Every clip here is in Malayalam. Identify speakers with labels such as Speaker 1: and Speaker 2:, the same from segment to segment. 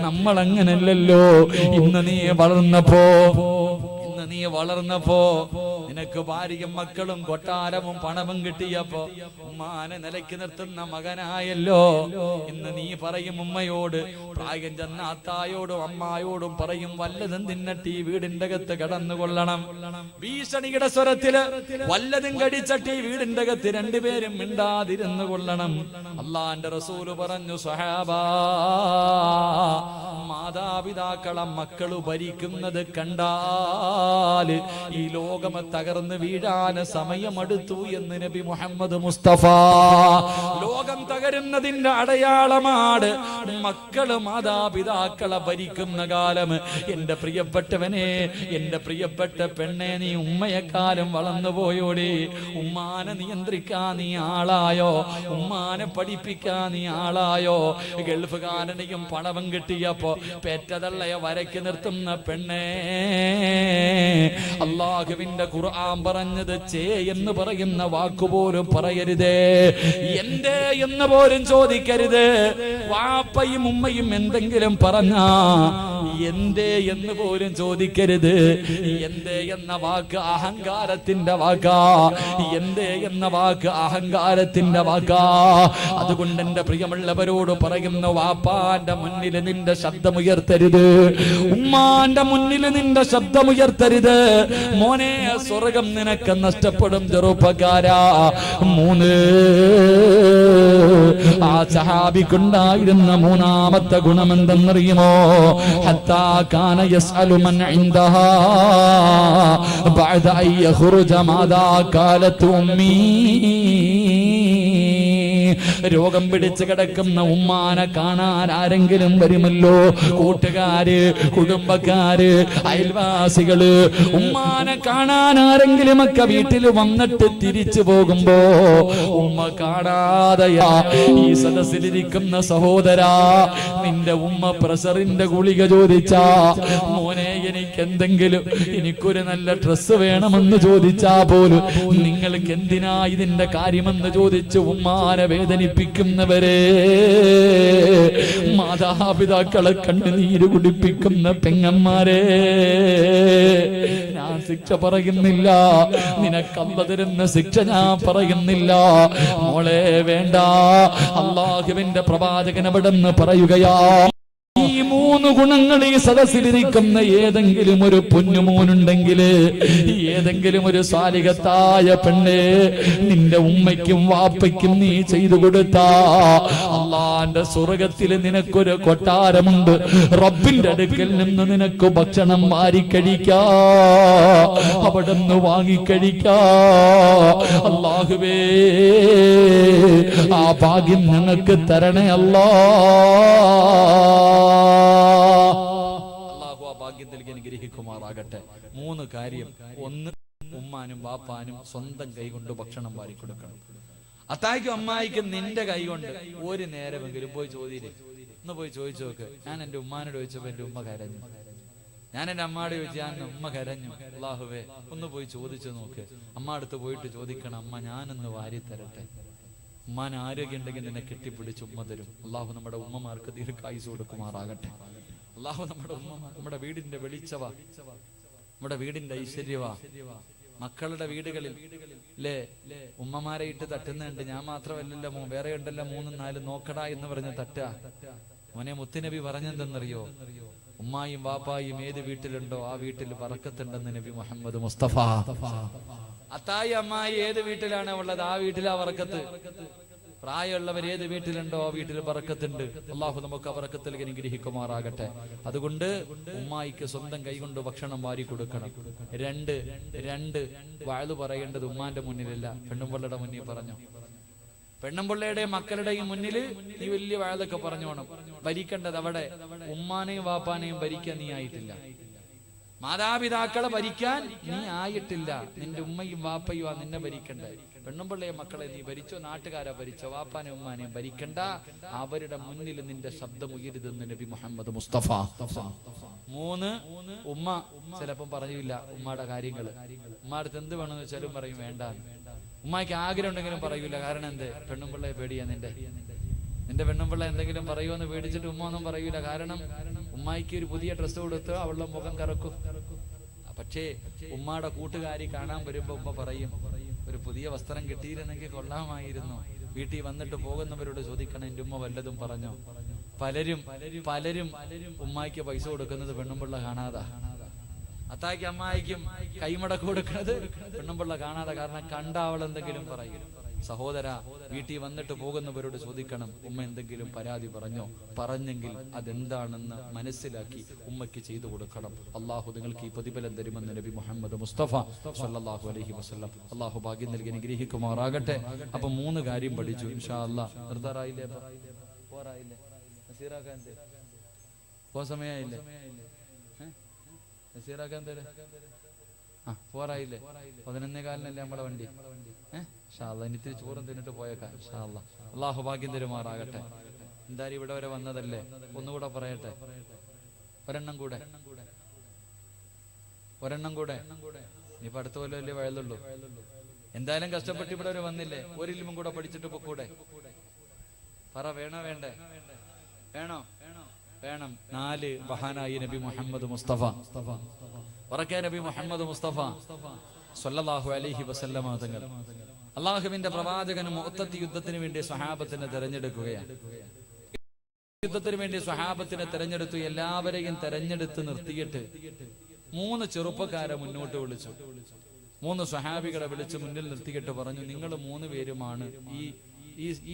Speaker 1: നമ്മൾ അങ്ങനല്ലല്ലോ ഇന്ന് നീ വളർന്നപ്പോ ഇന്ന് നീ വളർന്നപ്പോ നിനക്ക് ഭാര്യയും മക്കളും കൊട്ടാരവും പണവും കിട്ടിയപ്പോ ഉമ്മാനെ നിലയ്ക്ക് നിർത്തുന്ന മകനായല്ലോ. ഇന്ന് നീ പറയും ഉമ്മയോട് പ്രായം ചെന്ന അത്തായോടും അമ്മായോടും പറയും വല്ലതും തിന്നിട്ട് ഈ വീടിന്റെ അകത്ത് കടന്നുകൊള്ളണം. ഭീഷണിയുടെ സ്വരത്തിൽ വല്ലതും കടിച്ചട്ടി വീടിന്റെ അകത്ത് രണ്ടുപേരും മിണ്ടാതിരുന്നു കൊള്ളണം. അള്ളാന്റെ റസൂൽ പറഞ്ഞു സഹാബാ മാതാപിതാക്കളെ മക്കൾ ഭരിക്കുന്നത് കണ്ടാൽ ഈ ലോകം തകർന്ന് വീഴാൻ സമയമെടുത്തു എന്ന് നബി മുഹമ്മദ് മുസ്തഫ. ലോകം തകരുന്നതിന്റെ അടയാളമാണ് മക്കൾ മാതാപിതാക്കളെ ഭരിക്കുന്ന കാലം. എന്റെ പ്രിയപ്പെട്ടവനെ എന്റെ പ്രിയപ്പെട്ട പെണ്ണെ നീ ഉമ്മയെക്കാലം വളർന്നു പോയോടെ. ഉമ്മാനെ നിയന്ത്രിക്കാൻ നീ ആളായോ? ഉമ്മാനെ പഠിപ്പിക്കാൻ നീ ആളായോ? ഗൾഫുകാരനെയും പണവും കിട്ടിയപ്പോ പെറ്റതള്ളയെ വരയ്ക്ക് നിർത്തുന്ന പെണ്ണേ അള്ളാഹുവിന്റെ ഖുർആൻ പറഞ്ഞത് ചേ എന്ന് പറയുന്ന വാക്കുപോലും പറയരുതേ. എന്റെ എന്ന് പോലും ചോദിക്കരുത്. വാപ്പയും ഉമ്മയും എന്തെങ്കിലും പറഞ്ഞാ എന്തേ എന്ന് പോലും ചോദിക്കരുത്. എന്തേ എന്ന വാക്ക് അഹങ്കാരത്തിന്റെ വാക്കാ. എന്തേ എന്ന വാക്ക് അഹങ്കാരത്തിന്റെ വാക്കാ. അതുകൊണ്ട് എന്റെ പ്രിയമുള്ളവരോട് പറയുന്നു വാപ്പാന്റെ മുന്നിൽ നിന്റെ ശബ്ദമുയർത്തരുത്. ഉമ്മാന്റെ മുന്നിൽ നിന്റെ ശബ്ദമുയർത്തരുത്. മോനെ സ്വർഗം നിനക്ക് നഷ്ടപ്പെടും ചെറുപ്പക്കാരാ. മൂന്ന് ആ സഹാബിക്കുണ്ടായിരുന്ന മൂന്നാമത്തെ ഗുണം എന്തെന്നറിയുമോ كان يسأل من عندها. بعد أن يخرج ماذا قالت أمي؟ രോഗം പിടിച്ച് കിടക്കുന്ന ഉമ്മാനെ കാണാൻ ആരെങ്കിലും വരുമല്ലോ? കൂട്ടുകാര് കുടുംബക്കാര് അയൽവാസികൾ ഉമ്മാനെ കാണാൻ ആരെങ്കിലും ഒക്കെ വീട്ടിൽ വന്നിട്ട് തിരിച്ചു പോകുമ്പോ ഉമ്മ കാണാതെയാ ഈ സദസ്സിലിരിക്കുന്ന സഹോദരാ നിന്റെ ഉമ്മ പ്രഷറിന്റെ ഗുളിക ചോദിച്ചാ മോനെ എനിക്ക് എന്തെങ്കിലും എനിക്കൊരു നല്ല ഡ്രസ് വേണമെന്ന് ചോദിച്ചാ പോലും നിങ്ങൾക്ക് എന്തിനാ ഇതിന്റെ കാര്യമെന്ന് ചോദിച്ചു ഉമ്മാനെ വേദനിപ്പിക്കുന്നവരെ മാതാപിതാക്കളെ കണ്ട് നീര് കുടിപ്പിക്കുന്ന പെങ്ങന്മാരെ ഞാൻ ശിക്ഷ പറയുന്നില്ല നിനക്കല്ല തരുന്ന ശിക്ഷ ഞാൻ പറയുന്നില്ല. മോളെ വേണ്ട അള്ളാഹുവിന്റെ പ്രവാചകൻ അവിടെ പറയുകയാ ഈ മൂന്ന് ഗുണങ്ങൾ ഈ സദസ്സിലിരിക്കുന്ന ഏതെങ്കിലും ഒരു പൊന്നുമോനുണ്ടെങ്കിൽ ഏതെങ്കിലും ഒരു സ്വാലികത്തായ പെണ്ണെ നിന്റെ ഉമ്മയ്ക്കും വാപ്പയ്ക്കും നീ ചെയ്തു കൊടുത്ത. അള്ളാന്റെ സ്വർഗത്തിൽ നിനക്കൊരു കൊട്ടാരമുണ്ട്. റബ്ബിന്റെ അടുക്കൽ നിന്ന് നിനക്ക് ഭക്ഷണം വാരിക്കഴിക്കാ. അവിടെ നിന്ന് വാങ്ങിക്കഴിക്കാ. അള്ളാഹുവേ ആ ഭാഗ്യം ഞങ്ങൾക്ക് തരണേ അല്ലാ. അനുഗ്രഹിക്കുമാറാകട്ടെ. മൂന്ന് കാര്യം. ഒന്ന് ഉമ്മാനും ബാപ്പാനും സ്വന്തം കൈകൊണ്ട് ഭക്ഷണം വാരി കൊടുക്കണം. അത്തായിക്കും അമ്മായിക്കും നിന്റെ കൈ കൊണ്ട് ഒരു നേരമെങ്കിലും പോയി ചോദിയില്ലേ? ഒന്ന് പോയി ചോദിച്ചു നോക്ക്. ഞാൻ എന്റെ ഉമ്മാനോട് ചോദിച്ചപ്പോ എന്റെ ഉമ്മ കരഞ്ഞു. ഞാൻ എന്റെ അമ്മയോട് ചോദിച്ചു ഞാൻ ഉമ്മ കരഞ്ഞു. അള്ളാഹുവേ ഒന്ന് പോയി ചോദിച്ചു നോക്ക്. അമ്മ അടുത്ത് പോയിട്ട് ചോദിക്കണം അമ്മ ഞാനൊന്ന് വാരി തരട്ടെ. ഉമ്മാൻ ആരോഗ്യം ഉണ്ടെങ്കിൽ നിന്നെ കെട്ടിപ്പിടിച്ച് ഉമ്മ തരും. അള്ളാഹു നമ്മുടെ ഉമ്മമാർക്ക് ദീർഘായുസ് കൊടുക്കുമാറാകട്ടെ. അള്ളാഹു നമ്മുടെ ഉമ്മ നമ്മുടെ വീടിന്റെ വെളിച്ചവ. നമ്മുടെ വീടിന്റെ ഐശ്വര്യവ. മക്കളുടെ വീടുകളിൽ അല്ലേ ഉമ്മമാരെ ഇട്ട് തട്ടുന്നുണ്ട് ഞാൻ മാത്രമല്ലല്ലോ വേറെ ഉണ്ടല്ലോ മൂന്നും നാലും നോക്കടാ എന്ന് പറഞ്ഞ് തട്ടാ മോനെ മുത്തുനബി പറഞ്ഞെന്തെന്നറിയോ? ഉമ്മായും വാപ്പായും ഏത് വീട്ടിലുണ്ടോ ആ വീട്ടിൽ പറക്കത്തുണ്ടെന്ന് നബി മുഹമ്മദ് മുസ്തഫ. അത്തായി അമ്മായി ഏത് വീട്ടിലാണ് ഉള്ളത്? ആ വീട്ടിലാ പറക്കത്ത് പ്രായമുള്ളവർ ഏത് വീട്ടിലുണ്ടോ ആ വീട്ടിൽ പറക്കത്തുണ്ട് അള്ളാഹു നമുക്ക് ആ പറക്കത്തിൽ അനുഗ്രഹിക്കുമാറാകട്ടെ. അതുകൊണ്ട് ഉമ്മായിക്ക് സ്വന്തം കൈകൊണ്ട് ഭക്ഷണം വാരി കൊടുക്കണം. രണ്ട് രണ്ട് വാഴു പറയേണ്ടത് ഉമ്മാന്റെ മുന്നിലല്ല പെണ്ണുമ്പിള്ളയുടെ മുന്നിൽ പറഞ്ഞു. പെണ്ണുമ്പിള്ളയുടെ മക്കളുടെയും മുന്നിൽ നീ വലിയ വാഴതൊക്കെ പറഞ്ഞോണം. ഭരിക്കേണ്ടത് അവിടെ ഉമ്മാനെയും വാപ്പാനെയും ഭരിക്കാൻ നീ ആയിട്ടില്ല. മാതാപിതാക്കളെ ഭരിക്കാൻ നീ ആയിട്ടില്ല. നിന്റെ ഉമ്മയും വാപ്പയും ആ നിന്നെ ഭരിക്കണ്ടേ പെണ്ണുമ്പിള്ളയെ മക്കളെ നീ ഭരിച്ചോ നാട്ടുകാരെ ഭരിച്ചോ വാപ്പാനെ ഉമ്മാനെയും ഭരിക്കണ്ട. അവരുടെ മുന്നിൽ നിന്റെ ശബ്ദം ഉയരുതെന്ന് നബി മുഹമ്മദ് മുസ്തഫ. മൂന്ന് ഉമ്മ ചിലപ്പം പറയൂല ഉമ്മയുടെ കാര്യങ്ങൾ. ഉമ്മടുത്ത് എന്ത് വേണമെന്ന് വെച്ചാലും പറയും വേണ്ട. ഉമ്മയ്ക്ക് ആഗ്രഹം ഉണ്ടെങ്കിലും പറയൂല. കാരണം എന്ത്? പെണ്ണുമ്പിള്ളയെ പേടിയാ നിന്റെ. നിന്റെ പെണ്ണുമ്പിള്ള എന്തെങ്കിലും പറയുമെന്ന് പേടിച്ചിട്ട് ഉമ്മ ഒന്നും പറയൂല. കാരണം ഉമ്മായിക്ക് ഒരു പുതിയ ഡ്രസ്സ് കൊടുത്ത് അവളുടെ മുഖം കറക്കും. പക്ഷേ ഉമ്മയുടെ കൂട്ടുകാരി കാണാൻ വരുമ്പോ ഉമ്മ പറയും ഒരു പുതിയ വസ്ത്രം കിട്ടിയിരുന്നെങ്കിൽ കൊള്ളാമായിരുന്നു. വീട്ടിൽ വന്നിട്ട് പോകുന്നവരോട് ചോദിക്കണം എന്റെ ഉമ്മ വല്ലതും പറഞ്ഞോ? പലരും പലരും ഉമ്മായിക്ക് പൈസ കൊടുക്കുന്നത് പെണ്ണുമ്പിള്ള കാണാതാ. അത്തായ്ക്ക് അമ്മായിക്കും കൈമടക്ക് കൊടുക്കുന്നത് പെണ്ണുമ്പിള്ള കാണാതെ. കാരണം കണ്ട അവൾ എന്തെങ്കിലും പറയും. സഹോദര വീട്ടിൽ വന്നിട്ട് പോകുന്നവരോട് ചോദിക്കണം ഉമ്മ എന്തെങ്കിലും പരാതി പറഞ്ഞോ? പറഞ്ഞെങ്കിൽ അതെന്താണെന്ന് മനസ്സിലാക്കി ഉമ്മയ്ക്ക് ചെയ്തു കൊടുക്കണം. അള്ളാഹു നിങ്ങൾക്ക് ഈ പ്രതിഫലം തരുമെന്ന് നബി മുഹമ്മദ് മുസ്തഫ സല്ലല്ലാഹു അലഹി വസ്ലം അള്ളാഹു ഭാഗ്യം നൽകി അനുഗ്രഹിക്കുമാറാകട്ടെ. അപ്പൊ മൂന്ന് കാര്യം പഠിച്ചു ഇൻഷാ അല്ലാ പതിനൊന്നേ കാലിനല്ലേ നമ്മുടെ വണ്ടി? ഏഹ് ഷാല്ല ഇനി ഇത്തിരി ചോറും തിന്നിട്ട് പോയേക്കാം ഷാല്ല അള്ളാഹു ഭാഗ്യം തരുമാറാകട്ടെ എന്തായാലും ഇവിടെ വരെ വന്നതല്ലേ? ഒന്നുകൂടെ പറയട്ടെ. ഒരെണ്ണം കൂടെ. ഒരെണ്ണം കൂടെ. ഇനിയിപ്പോ അടുത്ത കൊല്ലം വലിയ വയലുള്ളൂ? എന്തായാലും കഷ്ടപ്പെട്ട് ഇവിടെ വരെ വന്നില്ലേ? ഒരിലും കൂടെ പഠിച്ചിട്ട് ഇപ്പൊ കൂടെ. പറ വേണോ വേണ്ടേ? വേണോ? വേണം. നാല് മഹാനായി നബി മുഹമ്മദ് മുസ്തഫ. പറക്കേ നബി മുഹമ്മദ് മുസ്തഫ. സല്ലല്ലാഹു അലൈഹി വസല്ലമ തങ്ങൾ. അള്ളാഹുവിന്റെ പ്രവാചകൻ മുഅത്തത്തി യുദ്ധത്തിന് വേണ്ടി സ്വഹാബത്തിനെ തെരഞ്ഞെടുക്കുകയാണ്. യുദ്ധത്തിന് വേണ്ടി സ്വഹാബത്തിനെ തെരഞ്ഞെടുത്തു എല്ലാവരെയും തെരഞ്ഞെടുത്ത് നിർത്തിയിട്ട് മൂന്ന് ചെറുപ്പക്കാരെ മുന്നോട്ട് വിളിച്ചു. മൂന്ന് സ്വഹാബികളെ വിളിച്ച് മുന്നിൽ നിർത്തിയിട്ട് പറഞ്ഞു നിങ്ങൾ മൂന്ന് പേരുമാണ് ഈ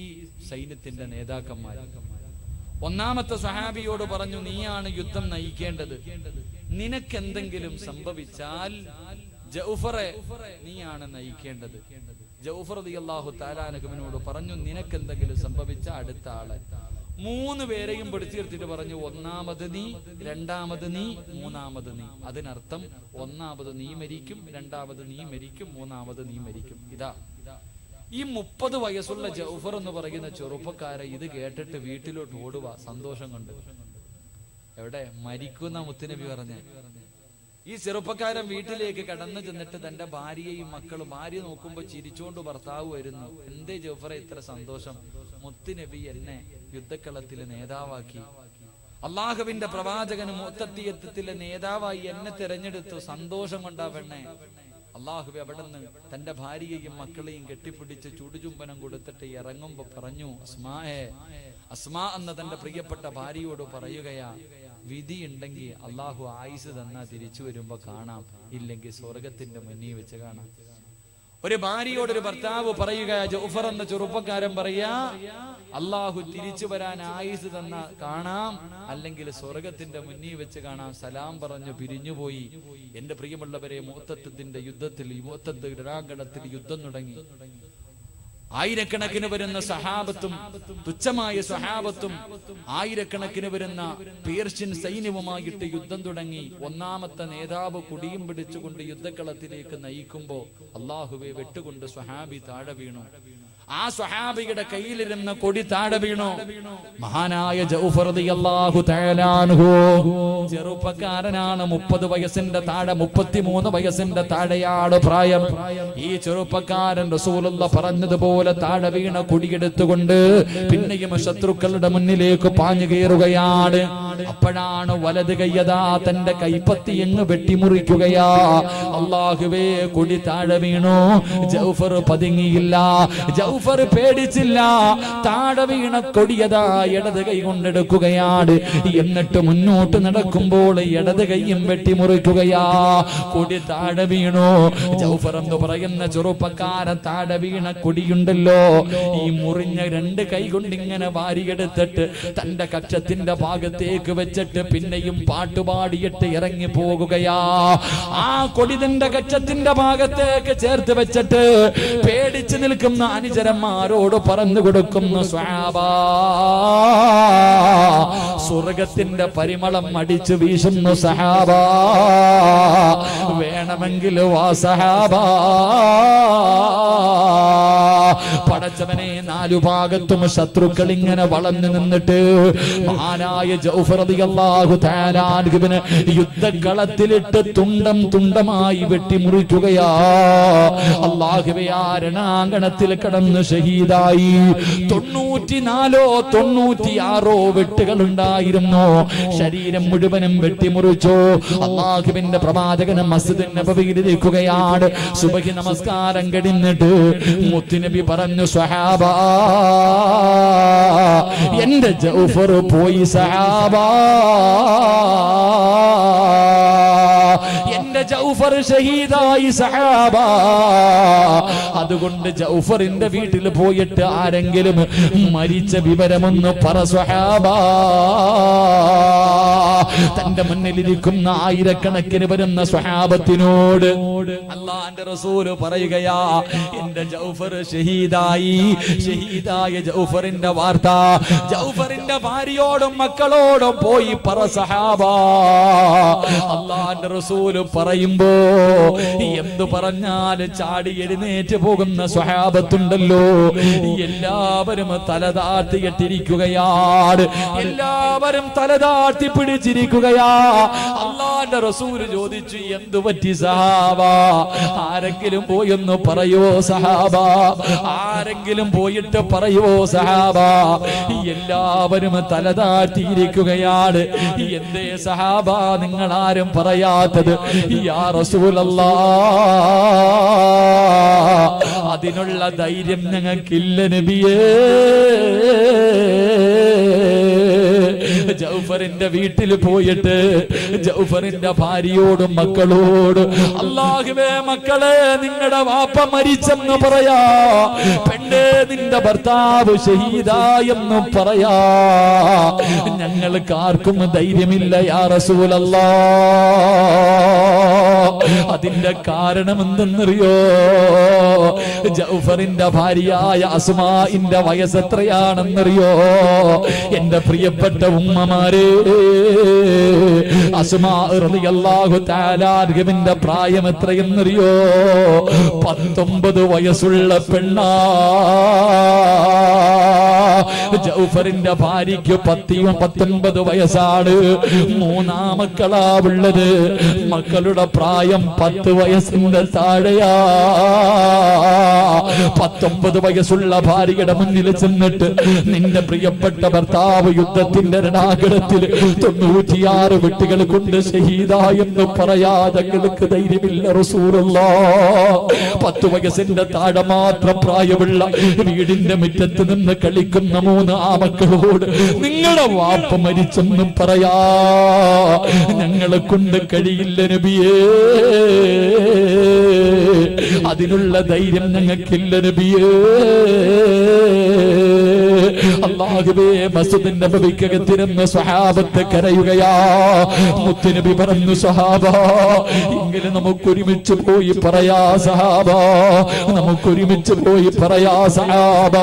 Speaker 1: ഈ സൈന്യത്തിന്റെ നേതാക്കന്മാർ ഒന്നാമത്തെ സ്വഹാബിയോട് പറഞ്ഞു നീയാണ് യുദ്ധം നയിക്കേണ്ടത്. നിനക്ക് എന്തെങ്കിലും സംഭവിച്ചാൽ നീയാണ് നയിക്കേണ്ടത്. ജൗഫർ അള്ളാഹു താലാനഹുവിനോട് പറഞ്ഞു നിനക്കെന്തെങ്കിലും സംഭവിച്ച അടുത്ത ആളെ. മൂന്ന് പേരെയും പിടിച്ചു നിർത്തിയിട്ട് പറഞ്ഞു ഒന്നാമത് നീ രണ്ടാമത് നീ മൂന്നാമത് നീ. അതിനർത്ഥം ഒന്നാമത് നീ മരിക്കും രണ്ടാമത് നീ മരിക്കും മൂന്നാമത് നീ മരിക്കും. ഇതാ. ഈ മുപ്പത് വയസ്സുള്ള ജൗഫർ എന്ന് പറയുന്ന ചെറുപ്പക്കാരെ ഇത് കേട്ടിട്ട് വീട്ടിലോട്ട് ഓടുക സന്തോഷം കൊണ്ട്. എവിടെ? മരിക്കുന്ന മുത്തുനബി പറഞ്ഞേ. ഈ ചെറുപ്പക്കാരൻ വീട്ടിലേക്ക് കടന്നു ചെന്നിട്ട് തന്റെ ഭാര്യയും മക്കളും ഭാര്യ നോക്കുമ്പോ ചിരിച്ചോണ്ട് ഭർത്താവ് വരുന്നു. എന്തേ ജോഫറ ഇത്ര സന്തോഷം. മുത്തുനബി എന്നെ യുദ്ധക്കളത്തിലെ നേതാവാക്കി. അള്ളാഹുവിന്റെ പ്രവാചകന് മുത്തത്തിയത്വത്തിലെ നേതാവായി എന്നെ തിരഞ്ഞെടുത്തു. സന്തോഷം കൊണ്ടാ പെണ്ണെ. അള്ളാഹു അവിടെ നിന്ന് തന്റെ ഭാര്യയെയും മക്കളെയും കെട്ടിപ്പിടിച്ച് ചുടുചുംബനം കൊടുത്തിട്ട് ഇറങ്ങുമ്പോ പറഞ്ഞു അസ്മായെ അസ്മാ എന്ന തന്റെ പ്രിയപ്പെട്ട ഭാര്യയോട് പറയുകയാ വിധി ഉണ്ടെങ്കിൽ അള്ളാഹു ആയുസ് തന്നാ തിരിച്ചു വരുമ്പോ കാണാം ഇല്ലെങ്കിൽ സ്വർഗത്തിന്റെ മുന്നിൽ വെച്ച് കാണാം. ഒരു ഭാര്യയോട് ഒരു ഭർത്താവ് പറയുക ജൗഫർ എന്ന ചെറുപ്പക്കാരൻ പറയാ അള്ളാഹു തിരിച്ചു വരാൻ ആയുസ് തന്ന കാണാം അല്ലെങ്കിൽ സ്വർഗത്തിന്റെ മുന്നിൽ വെച്ച് കാണാം സലാം പറഞ്ഞു പിരിഞ്ഞുപോയി എന്റെ പ്രിയമുള്ളവരെ മൂത്തത്വത്തിന്റെ യുദ്ധത്തിൽ ഈ മുഹത്തത്ത് രണാങ്കണത്തിൽ യുദ്ധം തുടങ്ങി. ആയിരക്കണക്കിന് വരുന്ന സഹാബത്തും തുച്ഛമായ സഹാബത്തും ആയിരക്കണക്കിന് വരുന്ന പേർഷ്യൻ സൈന്യവുമായിട്ട് യുദ്ധം തുടങ്ങി. ഒന്നാമത്തെ നേതാവ് കുടിയും പിടിച്ചുകൊണ്ട് യുദ്ധക്കളത്തിലേക്ക് നയിക്കുമ്പോ അള്ളാഹുവെ വെട്ടുകൊണ്ട് സഹാബി താഴെ വീണു. ആ സ്വഹാബിയുടെ കയ്യിലിരുന്ന് കൊടി താഴെ വീണു. മഹാനായ ചെറുപ്പക്കാരനാണ് മുപ്പത് വയസ്സിന്റെ താഴെ മുപ്പത്തിമൂന്ന് വയസ്സിന്റെ താഴെയാണ് പ്രായം. ഈ ചെറുപ്പക്കാരൻ റസൂലുള്ള പറഞ്ഞതുപോലെ താഴെ വീണ കൊടിയെടുത്തുകൊണ്ട് പിന്നെയും ശത്രുക്കളുടെ മുന്നിലേക്ക് പാഞ്ഞു കയറുകയാണ്. അപ്പോഴാണ്? വലത് കയ്യതാ തന്റെ കൈപ്പത്തി എങ്ങ് വെട്ടിമുറിക്കുകയാ. അള്ളാഹുവേ കൊടി താഴെ വീണു. ജൗഫർ പതുങ്ങിയില്ല. ജൗഫർ പേടിച്ചില്ല. താഴെ വീണ കൊടിയതാ ഇടത് കൈ കൊണ്ടെടുക്കുകയാണ്. എന്നിട്ട് മുന്നോട്ട് നടക്കുമ്പോൾ ഇടത് കൈയും വെട്ടിമുറിക്കുകയാ. കൊടി താഴെ വീണു. ജൗഫർ എന്ന് പറയുന്ന ചെറുപ്പക്കാരൻ താഴെ വീണ കൊടിയുണ്ടല്ലോ. ഈ മുറിഞ്ഞ രണ്ട് കൈ കൊണ്ട് ഇങ്ങനെ വാരിയെടുത്തിട്ട് തന്റെ കക്ഷത്തിന്റെ ഭാഗത്തേക്ക് വെച്ചിട്ട് പിന്നെയും പാട്ടുപാടിയിട്ട് ഇറങ്ങി പോകുകയാ. ആ കൊടിതന്റെ കച്ചത്തിന്റെ ഭാഗത്തേക്ക് ചേർത്ത് വെച്ചിട്ട് പേടിച്ചു നിൽക്കുന്ന അനുചരന്മാരോട് പറഞ്ഞു കൊടുക്കുന്നു സ്വാബാ സ്വർഗത്തിന്റെ പരിമളം അടിച്ചു വീശുന്നു സഹാബ. വേണമെങ്കിൽ വാ സഹാബ. പടച്ചവനെ നാലു ഭാഗത്തും ശത്രുക്കൾ ഇങ്ങനെ വളർന്നു നിന്നിട്ട് മഹാനായ ജൗഫർ റളിയല്ലാഹു യുദ്ധക്കളത്തിലിട്ട് തുണ്ടം തുണ്ടമായി വെട്ടിമുറിക്കുകയാ. അള്ളാഹുവെ ആ കടന്ന് ഷഹീദായി. തൊണ്ണൂറ്റിനാലോ തൊണ്ണൂറ്റിയാറോ വെട്ടുകൾ ഉണ്ടായിരുന്നു ശരീരം മുഴുവനും വെട്ടിമുറിച്ചു. അള്ളാഹുവിന്റെ പ്രവാചകന് മസ്ജിദ് പവിയിലിരിക്കുകയാണ് സുബഹി നമസ്കാരം കഴിഞ്ഞിട്ട് മുത്തുനബി പറഞ്ഞു സ്വഹാബ എന്റെ ജൗഫർ പോയി സഹാബാ. എന്റെ ജൗഫർ ഷഹീദായി സഹാബ. അതുകൊണ്ട് ജൗഫറിന്റെ വീട്ടിൽ പോയിട്ട് ആരെങ്കിലും മരിച്ച വിവരമൊന്ന് പറ സ്വഹാബ തന്റെ മുന്നിലിരിക്കുന്ന ആയിരക്കണക്കിന് വരുന്ന സ്വഹാബത്തിനോട് അള്ളാന്റെ റസൂൽ പറയുകയാ എന്റെ ജൗഫർ ഷഹീദായി ഷഹീദായ ജൗഫറിന്റെ വാർത്ത ജൗഫറിന്റെ ഭാര്യയോടും മക്കളോടും പോയി പറ സഹാബ. അള്ളാന്റെ റസൂൽ പറയുമ്പോ എന്തു പറഞ്ഞാലും ചാടി എഴുന്നേറ്റ് പോകുന്ന സ്വഹാബത്തുണ്ടല്ലോ എല്ലാവരും തലതാഴ്ത്തിയിട്ടിരിക്കുകയാണ് എല്ലാവരും തലതാഴ്ത്തി പിടിച്ചിരിക്കുകയാ. അള്ളാന്റെ റസൂര് ചോദിച്ചു എന്തു പറ്റി സഹാബ? ആരെങ്കിലും പോയെന്ന് പറയോ സഹാബ? ആരെങ്കിലും പോയിട്ട് പറയോ സഹാബ? എല്ലാവരും തലതാഴ്ത്തിയിരിക്കുകയാണ് എന്തേ സഹാബ? നിങ്ങൾ ആരും പറയാത്തത്. യാ അതിനുള്ള ധൈര്യം ഞങ്ങൾക്കില്ല നബിയേ. ജൗഫറിന്റെ വീട്ടിൽ പോയിട്ട് ജൗഫറിന്റെ ഭാര്യയോടും മക്കളോടും അള്ളാഹുവേ മക്കളെ നിങ്ങളുടെ വാപ്പ മരിച്ചെന്ന് പറയാ. പെണ്ണേ നിന്റെ ഭർത്താവ് ഷഹീദായെന്ന് പറയാ. ഞങ്ങൾക്ക് ആർക്കും ധൈര്യമില്ല യാ റസൂലല്ലാ. അതിന്റെ കാരണം എന്തെന്നറിയോ ജൗഫറിന്റെ ഭാര്യയായ അസുമാന്റെ വയസ്സ് എത്രയാണെന്നറിയോ? എന്റെ പ്രിയപ്പെട്ട ഉമ്മമാരെ അസ്മാ റളിയല്ലാഹു തആല പ്രായം എത്രയെന്നറിയോ? പത്തൊമ്പത് വയസ്സുള്ള പെണ്ണാ. ജൗഫറിന്റെ ഭാര്യയ്ക്ക് പത്തിയും പത്തൊൻപത് വയസ്സാണ്. മൂന്നാമക്കളാ ഉള്ളത്. മക്കളുടെ പ്രായം പത്ത് വയസ്സിന്റെ താഴെയാ. പത്തൊമ്പത് വയസ്സുള്ള ഭാര്യയുടെ മുന്നിൽ ചെന്നിട്ട് നിന്റെ പ്രിയപ്പെട്ട ഭർത്താവ് യുദ്ധത്തിന്റെ രണാകരത്തിൽ തൊണ്ണൂറ്റിയാറ് വെട്ടികൾ കൊണ്ട് ഷഹീദായെന്ന് പറയാതെ ഞങ്ങൾക്ക് ധൈര്യമില്ല റസൂറുള്ള പത്ത് വയസ്സിന്റെ താഴെ മാത്രം പ്രായമുള്ള വീടിന്റെ മുറ്റത്ത് നിന്ന് കളിക്കുന്ന മൂന്ന് ആമക്കളോട് നിങ്ങളുടെ വാപ്പ മരിച്ചെന്നും പറയാ. ഞങ്ങളെ കൊണ്ട് കഴിയില്ല നബിയേ. അതിനുള്ള ധൈര്യം ഞങ്ങൾക്കില്ല നബിയേ. അള്ളാഹുവേ മസ്ജിദിന്റെ നബിക്കകത്തിരുന്ന് സ്വഹാബത്ത് കരയുകയാ. മുത്തുനബി പറഞ്ഞു സഹാബ ഇങ്ങനെ നമുക്കൊരുമിച്ച് പോയി പറയാ സഹാബ നമുക്കൊരുമിച്ച് പോയി പറയാ സഹാബ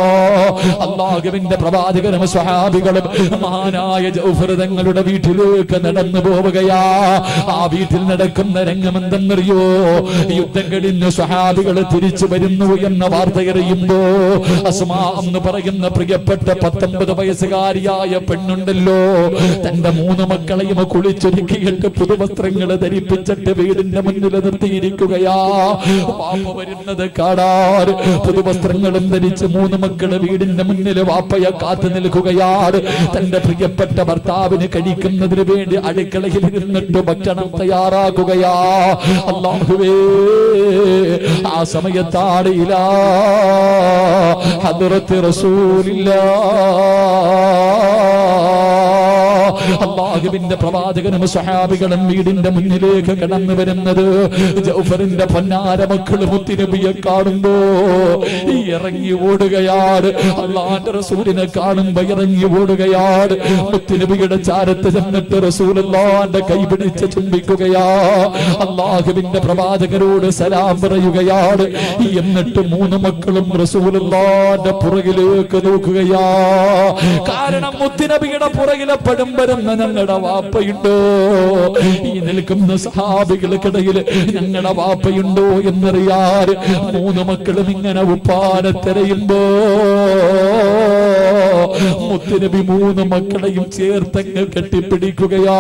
Speaker 1: അള്ളാഹുവിന്റെ പ്രവാചകനും സ്വഹാബികളും മഹാനായ ജൗഫർ തങ്ങളുടെ വീട്ടിലേക്ക് നടന്നു പോവുകയാ. ആ വീട്ടിൽ നടക്കുന്ന രംഗമെന്തെന്നറിയോ? യുദ്ധം കഴിഞ്ഞ് സ്വഹാബികൾ തിരിച്ചു വരുന്നു എന്ന വാർത്ത എറിയുമ്പോ അസ്മാ എന്ന് പറയുന്ന പ്രിയപ്പെട്ട പത്തൊമ്പത് വയസ്സുകാരിയായ പെണ്ണുണ്ടല്ലോ. തന്റെ മൂന്ന് മക്കളെയും കുളിച്ചൊരുക്കിയിട്ട് പുതുവസ്ത്രങ്ങൾ ധരിപ്പിച്ചിട്ട് വീടിന്റെ മുന്നിൽ നിർത്തിയിരിക്കുകയാ. വാപ്പ വരുന്നത് കാടാർ. പുതുവസ്ത്രങ്ങളും ധരിച്ച് മൂന്ന് മക്കൾ വീടിന്റെ മുന്നിൽ വാപ്പയെ കാത്തു നിൽക്കുകയാണ്. തന്റെ പ്രിയപ്പെട്ട ഭർത്താവിന് കഴിക്കുന്നതിന് വേണ്ടി അടുക്കളയിൽ ഇരുന്നിട്ട് ഭക്ഷണം തയ്യാറാക്കുകയാ. അള്ളാഹുവേ ആ സമയത്താണ് ഇലാ ഹദ്റത്ത് റസൂലില്ലാ. അള്ളാഹുവിന്റെ പ്രവാചകനും സഹാബികളും വീടിന്റെ മുന്നിലേക്ക് കടന്നു വരുന്നത്. ജൗഫറിന്റെ പൊന്നാര മക്കൾ മുത്തിനബിയെ കാണുമ്പോ ഇറങ്ങി ഓടുകയാണ് അള്ളാന്റെ റസൂലിനെ കാണുമ്പോ ഇറങ്ങി ഓടുകയാണ് മുത്തിനബിയുടെ ചാരത്ത് ചെന്നിട്ട് റസൂൽ കൈ പിടിച്ച് ചുംബിക്കുകയാ. അള്ളാഹുവിന്റെ പ്രവാചകരോട് സലാം പറയുകയാണ് എന്നിട്ട് മൂന്ന് മക്കളും റസൂൽ അള്ളാന്റെ പുറകിലേക്ക് നോക്കുകയാ. കാരണം മുത്തിനബിയുടെ പുറകിലെ പെടും
Speaker 2: ഞങ്ങളുടെ വാപ്പയുണ്ടോ? ഈ നിൽക്കുന്ന സഹാബികൾക്കിടയിൽ ഞങ്ങളുടെ വാപ്പയുണ്ടോ എന്നറിയാറ് മൂന്ന് മക്കളും ഇങ്ങനെ ഉപ്പാനെ തിരയുമ്പോ മുത്തുനബി മൂന്ന് മക്കളെയും ചേർത്തങ്ങ് കെട്ടിപ്പിടിക്കുകയാ.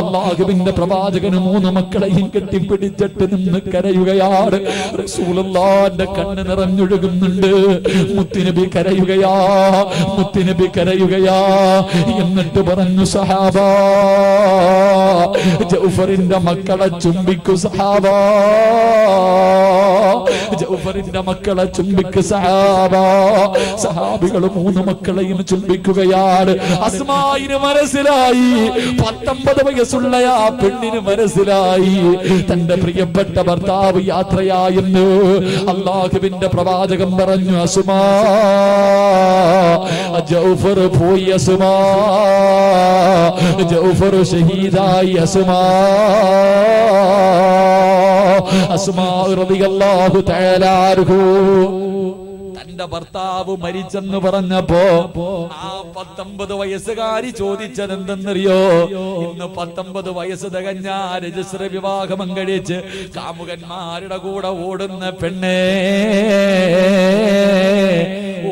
Speaker 2: അള്ളാഹുവിന്റെ പ്രവാചകന് മൂന്ന് മക്കളെയും കെട്ടിപ്പിടിച്ചിട്ട് നിന്ന് കരയുകയാണ്. റസൂലല്ലാന്റെ കണ്ണ് നിറഞ്ഞൊഴുകുന്നുണ്ട്. മുത്തുനബി കരയുകയാ. മുത്തുനബി കരയുകയാ. എന്നിട്ട് പറഞ്ഞു സഹാബ ജൗഫറിന്റെ മക്കളെ ചുംബിക്കു സഹാബ. ജൗഫറിന്റെ മക്കളെ ചുംബിക്ക് സഹാബ. സഹാബികൾ മൂന്ന് മക്കളെയും ചുംബിക്കുകയാണ്. അസ്മായിന് മനസ്സിലായി. പത്തൊമ്പത് വയസ്സുള്ള ആ പെണ്ണിന് മനസ്സിലായി. തന്റെ പ്രിയപ്പെട്ട ഭർത്താവ് യാത്രയായെന്ന് അള്ളാഹുവിന്റെ പ്രവാചകം പറഞ്ഞു അസുമാ പോയി അസുമാ. ജൗഫർ ഷഹീദായി അസുമാ. അസ്മാ റളിയല്ലാഹു തആല തന്റെ ഭർത്താവ് മരിച്ചെന്ന് പറഞ്ഞപ്പോ ആ പത്തൊമ്പത് വയസ്സുകാരി ചോദിച്ചത് എന്തെന്നറിയോ ഇന്ന് പത്തൊമ്പത് വയസ്സ് തികഞ്ഞ രജിസ്റ്റർ വിവാഹം കഴിച്ച് കാമുകന്മാരുടെ കൂടെ ഓടുന്ന പെണ്ണേ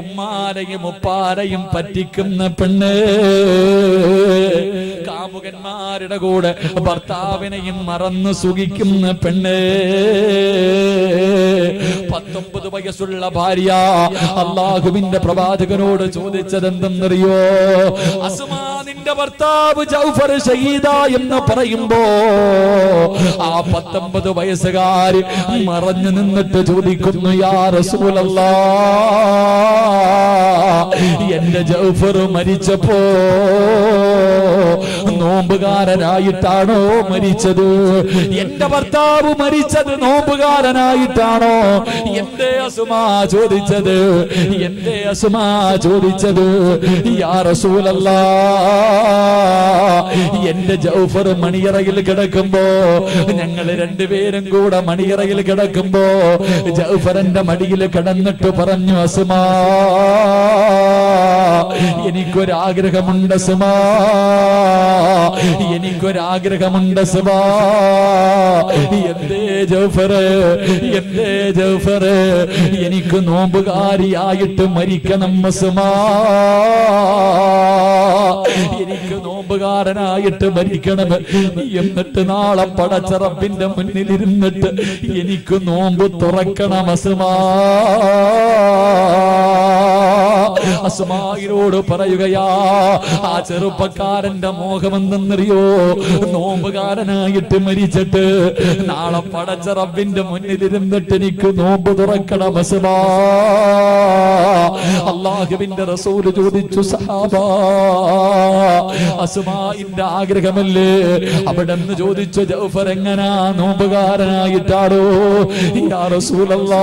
Speaker 2: ഉമ്മാരെയും ഉപ്പാരെയും പറ്റിക്കുന്ന പെണ്ണ് കാമുകന്മാരുടെ കൂടെ ഭർത്താവിനെയും മറന്നു സുഖിക്കുന്ന പെണ്ണ് പത്തൊമ്പത് വയസ്സുള്ള ഭാര്യ അള്ളാഹുവിന്റെ പ്രവാചകനോട് ചോദിച്ചത് എന്തെന്നറിയോ നിന്റെ ഭർത്താവ് ജൗഫർ എന്ന് പറയുമ്പോ ആ പത്തൊമ്പത് വയസ്സുകാര് മറഞ്ഞു നിന്നിട്ട് ചോദിക്കുന്നു യാ എന്റെ ജൗഫർ മരിച്ചപ്പോ നോമ്പുകാരനായിട്ടാണോ മരിച്ചത്? എന്റെ ഭർത്താവ് മരിച്ചത് നോമ്പുകാരനായിട്ടാണോ? എന്റെ അസുമാ ചോദിച്ചത്? എന്റെ അസുമാ ചോദിച്ചത് എന്റെ ജൗഫർ മണിയറയിൽ കിടക്കുമ്പോ ഞങ്ങൾ രണ്ടുപേരും കൂടെ മണിയറയിൽ കിടക്കുമ്പോ ജൗഫറിന്റെ മടിയിൽ കിടന്നിട്ട് പറഞ്ഞു അസുമാ എനിക്കൊരാഗ്രഹമുണ്ട് സുമാ. എനിക്കൊരാഗ്രഹമുണ്ട് സുമാ. എന്തേ ജൗഫർ എന്തേ ജൗഫർ? എനിക്ക് നോമ്പുകാരിയായിട്ട് മരിക്കണം സുമാ. എനിക്ക് നോമ്പുകാരനായിട്ട് മരിക്കണം. എന്നിട്ട് നാളെ പടച്ചറപ്പിന്റെ മുന്നിൽ ഇരുന്നിട്ട് എനിക്ക് നോമ്പ് തുറക്കണം അസുമാ അസുമായിനോട് പറയുകയാ ആ ചെറുപ്പക്കാരന്റെ മോഹമെന്തെന്നറിയോ? നോമ്പുകാരനായിട്ട് മരിച്ചിട്ട് നാളെ പടച്ച റബ്ബിന്റെ മുന്നിലിരുന്നിട്ട് എനിക്ക് നോമ്പ് തുറക്കണ അസുമാ അള്ളാഹുവിന്റെ റസൂൽ ചോദിച്ചു സഹാബാ അസുമായിന്റെ ആഗ്രഹമല്ലേ? അവിടെ നിന്ന് ചോദിച്ചു ജൗഫർ എങ്ങനാ നോമ്പുകാരനായിട്ടാടോ? യാ റസൂലല്ലാ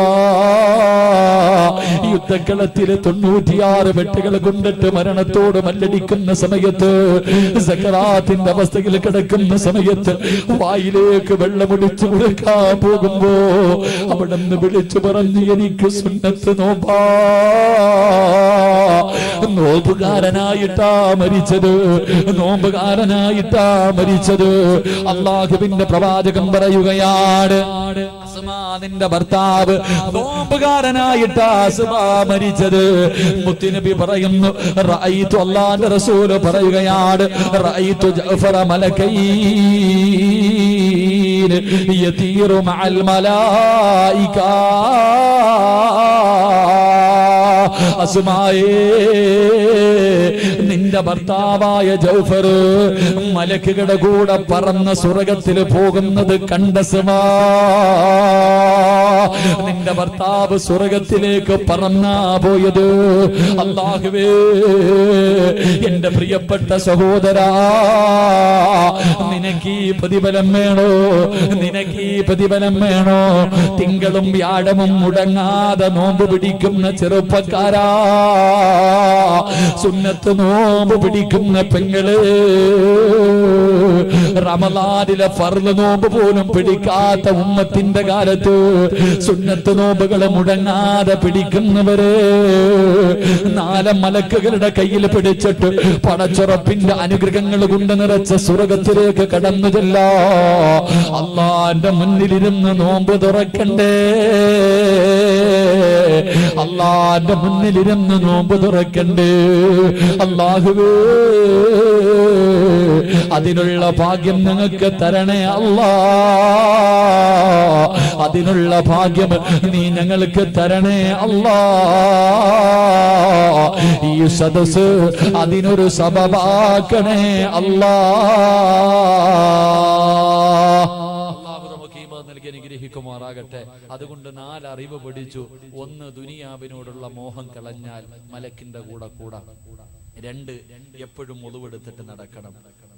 Speaker 2: യുദ്ധക്കളത്തിലെ തൊണ്ണൂറ്റിയാറ് വെട്ടുകൾ കൊണ്ടിട്ട് മരണത്തോട് മല്ലടിക്കുന്ന സമയത്ത് സക്കറാത്തിന്റെ അവസ്ഥയിൽ കിടക്കുന്ന സമയത്ത് വായിലേക്ക് വെള്ളമൊടിച്ചു കൊടുക്കാൻ പോകുമ്പോ അവിടെ നിന്ന് വിളിച്ചു പറഞ്ഞു എനിക്ക് സുന്നത്ത് നോപ്പാ നോമ്പുകാരനായിട്ടാ മരിച്ചത്. നോമ്പുകാരനായിട്ടാ മരിച്ചത്. അള്ളാഹുവിന്റെ പ്രവാചകം പറയുകയാണ് ഭർത്താവ് നോമ്പുകാരനായിട്ടാ മരിച്ചത്. മുത്തുനബി പറയുന്നു റഅയ്തു അല്ലാഹുവിന്റെ റസൂൽ പറയുകയാണ് റഅയ്തു ജഅഫറ മലകൈൻ യതീറു മഅൽ മലായിക. അസുമായേ നിന്റെ ഭർത്താവായ ജൗഫർ മലക്കുകളുടെ കൂടെ പറന്ന സ്വർഗത്തിൽ പോകുന്നത് കണ്ടസുമാ. നിന്റെ ഭർത്താവ് സ്വർഗത്തിലേക്ക് പറന്നാ പോയത്. അള്ളാഹുവേ എന്റെ പ്രിയപ്പെട്ട സഹോദര നിനക്ക് ഈ പ്രതിഫലം വേണോ? നിനക്ക് ഈ പ്രതിഫലം വേണോ? തിങ്കളും വ്യാഴമും മുടങ്ങാതെ നോമ്പ് പിടിക്കുന്ന ചെറുപ്പക്കാരാ. സുന്നത്ത് നോമ്പ് പിടിക്കുന്ന പെങ്ങൾ റമലാനിലെ ഫർൾ നോമ്പ് പോലും പിടിക്കാത്ത ഉമ്മത്തിന്റെ കാലത്ത് സുന്നത്ത് നോമ്പുകളെ മുടങ്ങാതെ പിടിക്കുന്നവര് നാല മലക്കുകളുടെ കയ്യിൽ പിടിച്ചിട്ട് പടച്ചുറപ്പിന്റെ അനുഗ്രഹങ്ങൾ കൊണ്ട് നിറച്ച സ്വർഗത്തിലേക്ക് കടന്നു അള്ളാന്റെ മുന്നിലിരുന്ന് നോമ്പ് തുറക്കണ്ടേ. അള്ളാന്റെ മുന്നിലിരുന്ന് നോമ്പ് തുറക്കണ്ടേ? അള്ളാഹുവേ അതിനുള്ള ഭാഗ്യം നിങ്ങൾക്ക് തരണേ അല്ലാ. അതിനുള്ള ഭാഗ്യം നീ ഞങ്ങൾക്ക് തരണേ അല്ലാ. ഈ സദസ് അതിനൊരു സബബാക്കണേ അല്ലാ.
Speaker 1: അനുഗ്രഹിക്കുമാറാകട്ടെ അതുകൊണ്ട് നാല് അറിവ് പഠിച്ചു ഒന്ന് ദുനിയാവിനോടുള്ള മോഹം കളഞ്ഞാൽ മലക്കിന്റെ കൂടെ കൂടാം. രണ്ട് എപ്പോഴും ഒളിവെടുത്തിട്ട് നടക്കണം.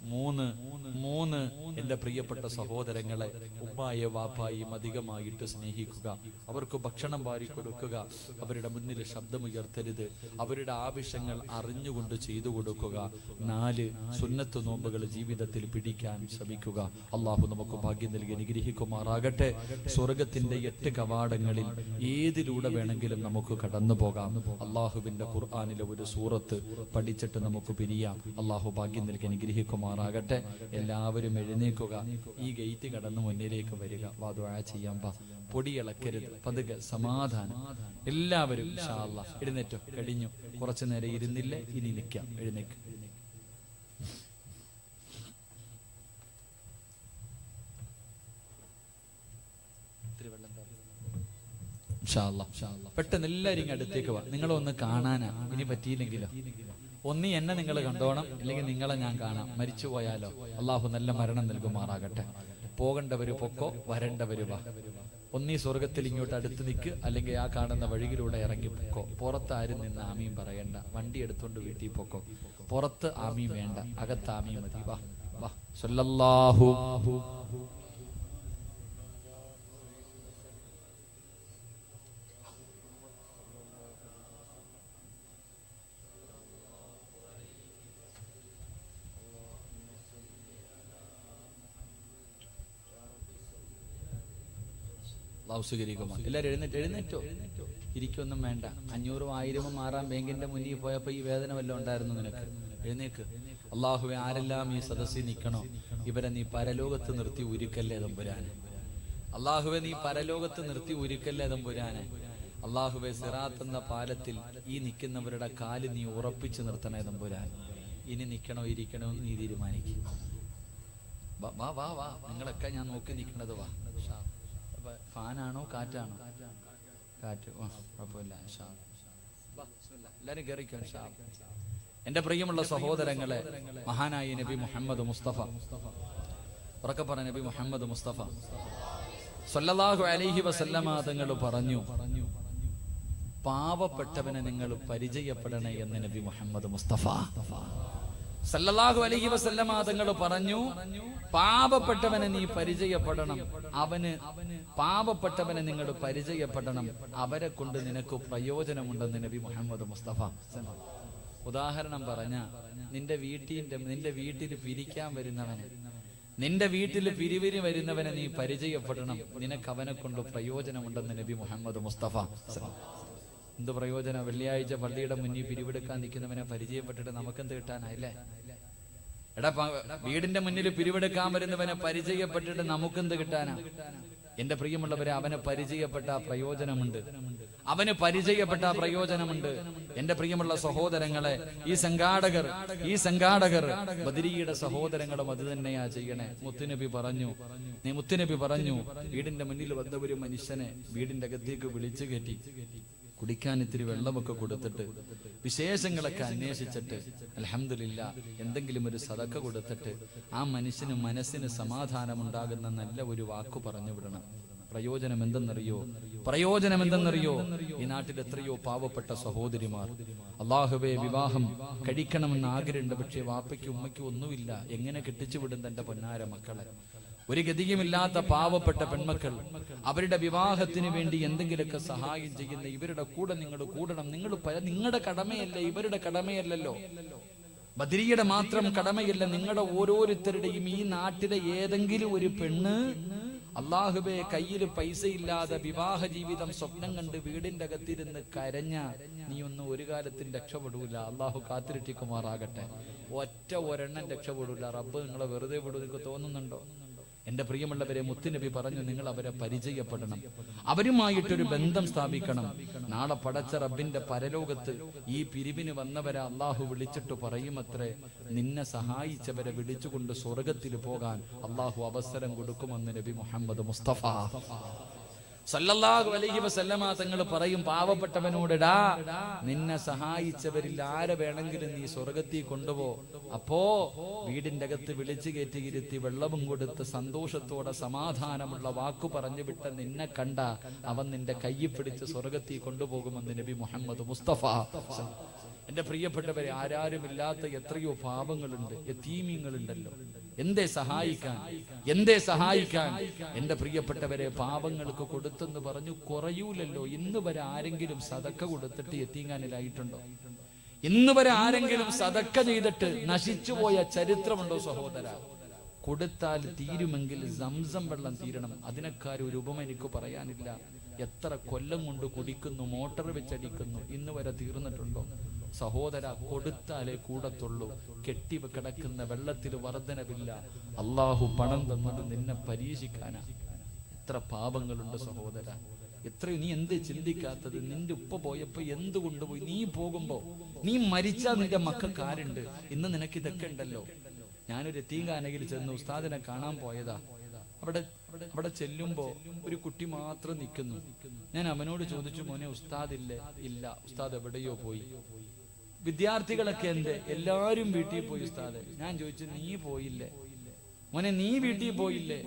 Speaker 1: മൂന്ന് മൂന്ന് എന്റെ പ്രിയപ്പെട്ട സഹോദരങ്ങളെ ഉമ്മായെ വാപ്പായും അധികമായിട്ട് സ്നേഹിക്കുക. അവർക്ക് ഭക്ഷണം വാരി കൊടുക്കുക. അവരുടെ മുന്നിൽ ശബ്ദമുയർത്തരുത്. അവരുടെ ആവശ്യങ്ങൾ അറിഞ്ഞുകൊണ്ട് ചെയ്തു കൊടുക്കുക. നാല് സുന്നത്ത് നോമ്പുകൾ ജീവിതത്തിൽ പിടിക്കാൻ ശ്രമിക്കുക. അള്ളാഹു നമുക്ക് ഭാഗ്യം നൽകി അനുഗ്രഹിക്കുമാറാകട്ടെ. സ്വർഗത്തിന്റെ എട്ട് കവാടങ്ങളിൽ ഏതിലൂടെ വേണമെങ്കിലും നമുക്ക് കടന്നു പോകാം. അള്ളാഹുവിന്റെ ഖുർആാനിലെ ഒരു സൂറത്ത് പഠിച്ചിട്ട് നമുക്ക് പിരിയാം. അള്ളാഹു ഭാഗ്യം നൽകി അനുഗ്രഹിക്കുമാറാകട്ടെ എല്ലാവരും എഴുന്നേക്കുക ഈ ഗേറ്റ് കടന്ന് മുന്നിലേക്ക് വരിക. വാതുവാഴ ചെയ്യാൻ പാ. പൊടി ഇളക്കരുത്. പതുക്കെ സമാധാനം. എല്ലാവരും. എഴുന്നേറ്റോ. കഴിഞ്ഞു. കുറച്ചു നേരം ഇരുന്നില്ല? ഇനി നിൽക്കാം. എഴുന്നേക്ക്. പെട്ടെന്ന് എല്ലാരും അടുത്തേക്ക് വാ. നിങ്ങളൊന്ന് കാണാനാ. ഇനി പറ്റിയില്ലെങ്കിലോ? ഒന്നി എന്നെ നിങ്ങൾ കണ്ടോണം അല്ലെങ്കിൽ നിങ്ങളെ ഞാൻ കാണാം. മരിച്ചു പോയാലോ അള്ളാഹു നല്ല മരണം നൽകുമാറാകട്ടെ. പോകേണ്ടവര് പൊക്കോ വരേണ്ടവര് വാ. ഒന്നീ സ്വർഗത്തിൽ ഇങ്ങോട്ട് അടുത്ത് നിൽക്ക് അല്ലെങ്കിൽ ആ കാണുന്ന വഴിയിലൂടെ ഇറങ്ങി പൊക്കോ. പുറത്ത് ആരും നിന്ന് ആമീൻ പറയണ്ട. വണ്ടി എടുത്തോണ്ട് വീട്ടിൽ പൊക്കോ. പുറത്ത് ആമീൻ വേണ്ട. അകത്ത് ആമിയും മതി. വാ വാ. സല്ലല്ലാഹു അള്ളാഹു സ്വീകരിക്കുമോ എല്ലാവരും എഴുന്നേറ്റ് എഴുന്നേറ്റോ? ഇരിക്കൊന്നും വേണ്ട. അഞ്ഞൂറും ആയിരവും മാറാൻ ബാങ്കിന്റെ മുന്നിൽ പോയപ്പോ ഈ വേദന വല്ലതും ഉണ്ടായിരുന്നു നിനക്ക്? എഴുന്നേക്ക്. അള്ളാഹുവെ ആരെല്ലാം ഈ സദസ്സിൽ നിൽക്കണോ? ഇവരെ നീ പരലോകത്ത് നിർത്തി ഉരുക്കല്ലേ തമ്പുരാന്? അള്ളാഹുവെ നീ പരലോകത്ത് നിർത്തി ഉരുക്കല്ലേ തമ്പുരാന്? അള്ളാഹുവെ സിറാത്ത് എന്ന പാലത്തിൽ ഈ നിൽക്കുന്നവരുടെ കാൽ നീ ഉറപ്പിച്ചു നിർത്തണേ തമ്പുരാൻ ഇനി നിൽക്കണോ ഇരിക്കണോ നീ തീരുമാനിക്കും. വാ വാ വാ നിങ്ങളൊക്കെ ഞാൻ നോക്കി നിൽക്കണത് വാ. ഫാനാണോ കാറ്റാണോ? കാറ്റ്. കുഴപ്പമില്ല. എല്ലാരും കയറിക്കോ. എന്റെ പ്രിയമുള്ള സഹോദരങ്ങളെ മഹാനായ നബി മുഹമ്മദ് മുസ്തഫ. ഉറക്കെ പറ നബി മുഹമ്മദ് മുസ്തഫ. സൊല്ലാഹു അലൈഹി വസല്ലമ തങ്ങൾ പറഞ്ഞു പാവപ്പെട്ടവനെ നിങ്ങൾ പരിചയപ്പെടണേ എന്ന് നബി മുഹമ്മദ് മുസ്തഫ. സല്ലല്ലാഹു അലഹി വസല്ലമ തങ്ങൾ പറഞ്ഞു പാപപ്പെട്ടവനെ നീ പരിചയപ്പെടണം. അവന് പാപപ്പെട്ടവനെ നിങ്ങൾ പരിചയപ്പെടണം. അവരെ കൊണ്ട് നിനക്ക് പ്രയോജനമുണ്ടെന്ന് നബി മുഹമ്മദ് മുസ്തഫ ഉദാഹരണം പറഞ്ഞ നിന്റെ വീട്ടിന്റെ നിന്റെ വീട്ടിൽ പിരിക്കാൻ വരുന്നവനെ നിന്റെ വീട്ടിൽ പിരിവിരി വരുന്നവനെ നീ പരിചയപ്പെടണം. നിനക്ക് അവനെ കൊണ്ട് പ്രയോജനമുണ്ടെന്ന് നബി മുഹമ്മദ് മുസ്തഫ എന്ത് പ്രയോജന? വെള്ളിയാഴ്ച പള്ളിയുടെ മുന്നിൽ പിരിവെടുക്കാൻ നിൽക്കുന്നവനെ പരിചയപ്പെട്ടിട്ട് നമുക്കെന്ത് കിട്ടാനല്ലേ എടാ വീടിന്റെ മുന്നിൽ പിരിവെടുക്കാൻ വരുന്നവനെ പരിചയപ്പെട്ടിട്ട് നമുക്കെന്ത് കിട്ടാനാ? എന്റെ പ്രിയമുള്ളവരെ അവനെ പരിചയപ്പെട്ട പ്രയോജനമുണ്ട്. അവന് പരിചയപ്പെട്ട പ്രയോജനമുണ്ട്. എന്റെ പ്രിയമുള്ള സഹോദരങ്ങളെ ഈ സംഘാടകർ ഈ സംഘാടകർ ബദരിയുടെ സഹോദരങ്ങളും അത് തന്നെയാ ചെയ്യണേ. മുത്തുനബി പറഞ്ഞു നീ മുത്തുനബി പറഞ്ഞു വീടിന്റെ മുന്നിൽ വന്ന ഒരു മനുഷ്യനെ വീടിന്റെ അകത്തേക്ക് വിളിച്ചു കയറ്റി. കുടിക്കാൻ ഇത്തിരി വെള്ളമൊക്കെ കൊടുത്തിട്ട് വിശേഷങ്ങളൊക്കെ അന്വേഷിച്ചിട്ട് അലഹമില്ല എന്തെങ്കിലും ഒരു സതക്ക കൊടുത്തിട്ട് ആ മനുഷ്യന് മനസ്സിന് സമാധാനമുണ്ടാകുന്ന നല്ല ഒരു വാക്ക് പറഞ്ഞു വിടണം. പ്രയോജനം എന്തെന്നറിയോ പ്രയോജനം എന്തെന്നറിയോ ഈ നാട്ടിൽ എത്രയോ പാവപ്പെട്ട സഹോദരിമാർ. അള്ളാഹുവെ വിവാഹം കഴിക്കണമെന്ന് ആഗ്രഹമുണ്ട് പക്ഷേ വാപ്പയ്ക്കും ഉമ്മയ്ക്കും ഒന്നുമില്ല. എങ്ങനെ കെട്ടിച്ചു വിടും തന്റെ പൊന്നാര മക്കളെ? ഒരു ഗതിയുമില്ലാത്ത പാവപ്പെട്ട പെൺമക്കൾ അവരുടെ വിവാഹത്തിന് വേണ്ടി എന്തെങ്കിലുമൊക്കെ സഹായം ചെയ്യുന്ന ഇവരുടെ കൂടെ നിങ്ങൾ കൂടണം. നിങ്ങൾ നിങ്ങളുടെ കടമയല്ലേ ഇവരുടെ കടമയല്ലല്ലോ. ബദരിയുടെ മാത്രം കടമയല്ല നിങ്ങളുടെ ഓരോരുത്തരുടെയും ഈ നാട്ടിലെ ഏതെങ്കിലും ഒരു പെണ്ണ് അള്ളാഹുബെ കയ്യിൽ പൈസ ഇല്ലാതെ വിവാഹ ജീവിതം സ്വപ്നം കണ്ട് വീടിന്റെ അകത്തിരുന്ന് കരഞ്ഞ നീ ഒന്നും ഒരു കാലത്തും രക്ഷപ്പെടൂല. അള്ളാഹു കാത്തിരട്ടിക്കുമാറാകട്ടെ ഒറ്റ ഒരെണ്ണം രക്ഷപ്പെടൂല. റബ്ബ് നിങ്ങളെ വെറുതെ വിടൂ. നിങ്ങൾക്ക് തോന്നുന്നുണ്ടോ? എന്റെ പ്രിയമുള്ളവരെ മുത്തുനബി പറഞ്ഞു നിങ്ങൾ അവരെ പരിചയപ്പെടണം. അവരുമായിട്ടൊരു ബന്ധം സ്ഥാപിക്കണം. നാളെ പടച്ച റബ്ബിന്റെ പരലോകത്ത് ഈ പിരിവിന് വന്നവരെ അള്ളാഹു വിളിച്ചിട്ട് പറയുമത്രേ നിന്നെ സഹായിച്ചവരെ വിളിച്ചുകൊണ്ട് സ്വർഗത്തിൽ പോകാൻ അള്ളാഹു അവസരം കൊടുക്കുമെന്ന് നബി മുഹമ്മദ് മുസ്തഫ. സല്ലല്ലാഹു അലൈഹി വസല്ലമ തങ്ങൾ പറയും പാവപ്പെട്ടവനോടാ നിന്നെ സഹായിച്ചവരിൽ ആരെ വേണമെങ്കിലും നീ സ്വർഗത്തിൽ കൊണ്ടുപോ. അപ്പോ വീടിന്റെ അകത്ത് വിളിച്ചു കയറ്റി ഇരുത്തി വെള്ളവും കൊടുത്ത് സന്തോഷത്തോടെ സമാധാനമുള്ള വാക്കു പറഞ്ഞു വിട്ട നിന്നെ കണ്ട അവൻ നിന്റെ കയ്യിൽ പിടിച്ച് സ്വർഗത്തിൽ കൊണ്ടുപോകുമെന്ന് നബി മുഹമ്മദ് മുസ്തഫ എന്റെ പ്രിയപ്പെട്ടവരെ ആരാരുമില്ലാത്ത എത്രയോ പാപങ്ങളുണ്ട് യത്തീമീങ്ങളുണ്ടല്ലോ എന്തേ സഹായിക്കാൻ? എന്തേ സഹായിക്കാൻ? എന്റെ പ്രിയപ്പെട്ടവരെ പാപങ്ങൾക്ക് കൊടുത്തെന്ന് പറഞ്ഞു കുറയൂലല്ലോ. ഇന്ന് വരെ ആരെങ്കിലും സതക്ക കൊടുത്തിട്ട് എത്തിങ്ങാനിലായിട്ടുണ്ടോ? ഇന്ന് വരെ ആരെങ്കിലും സതക്ക ചെയ്തിട്ട് നശിച്ചുപോയ ചരിത്രമുണ്ടോ സഹോദര? കൊടുത്താൽ തീരുമെങ്കിൽ സംസം വെള്ളം തീരണം. അതിനേക്കാൾ ഒരു ഉപമ എനിക്ക് പറയാനില്ല. എത്ര കൊല്ലം കൊണ്ട് കുടിക്കുന്നു മോട്ടർ വെച്ചടിക്കുന്നു. ഇന്ന് വരെ തീർന്നിട്ടുണ്ടോ? സഹോദര കൊടുത്താലേ കൂടത്തുള്ളൂ. കെട്ടി കിടക്കുന്ന വെള്ളത്തിൽ വർധനവില്ല. അള്ളാഹു പണം തന്നത് നിന്നെ പരീക്ഷിക്കാനാ. എത്ര പാപങ്ങളുണ്ട് സഹോദര. എത്രയും നീ എന്ത് ചിന്തിക്കാത്തത്? നിന്റെ ഉപ്പ പോയപ്പോ എന്ത് കൊണ്ടുപോയി നീ പോകുമ്പോ നീ മരിച്ചാൽ നിന്റെ മക്കൾക്ക് ആരുണ്ട്? ഇന്ന് നിനക്ക് ഇതൊക്കെ ഉണ്ടല്ലോ. ഞാനൊരു തീങ്കാനകിൽ ചെന്ന് ഉസ്താദിനെ കാണാൻ പോയതാ. അവിടെ അവിടെ ചെല്ലുമ്പോ ഒരു കുട്ടി മാത്രം നിൽക്കുന്നു. ഞാൻ അവനോട് ചോദിച്ചു മോനെ ഉസ്താദില്ലേ? ഇല്ല. ഉസ്താദ് എവിടെയോ പോയി. വിദ്യാർത്ഥികളൊക്കെ എന്ത്? എല്ലാരും വീട്ടിൽ പോയി ഉസ്താദ്. ഞാൻ ചോദിച്ചു നീ പോയില്ലേ? മോനെ നീ വീട്ടിൽ പോയില്ലേ?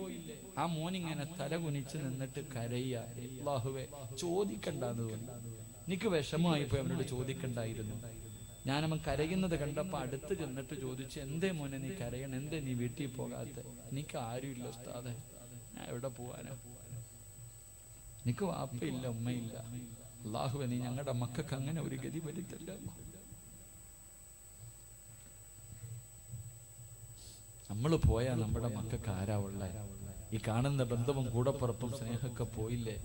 Speaker 1: ആ മോൻ ഇങ്ങനെ തല കുനിച്ച് നിന്നിട്ട് കരയ്യ അള്ളാഹുവെ ചോദിക്കണ്ടെന്ന് തോന്നി. എനിക്ക് വിഷമമായിപ്പോ അവനോട് ചോദിക്കണ്ടായിരുന്നു. ഞാൻ ഞാനവൻ കരയുന്നത് കണ്ടപ്പോ അടുത്ത് ചെന്നിട്ട് ചോദിച്ചു എന്തേ മോനെ നീ കരയണം? എന്തേ നീ വീട്ടിൽ പോകാത്ത? എനിക്ക് ആരുമില്ല ഉസ്താദെ. ഞാൻ എവിടെ പോവാനാ? എനിക്ക് വാപ്പയില്ല ഉമ്മയില്ല. അള്ളാഹുവെ നീ ഞങ്ങളുടെ മക്കൾക്ക് അങ്ങനെ ഒരു ഗതി വരുത്തല്ല നമ്മൾ പോയാൽ നമ്മുടെ മക്കൾക്ക് ആരാ ഉള്ള? ഈ കാണുന്ന ബന്ധവും കൂടപ്പുറപ്പും സ്നേഹമൊക്കെ പോയില്ലേ?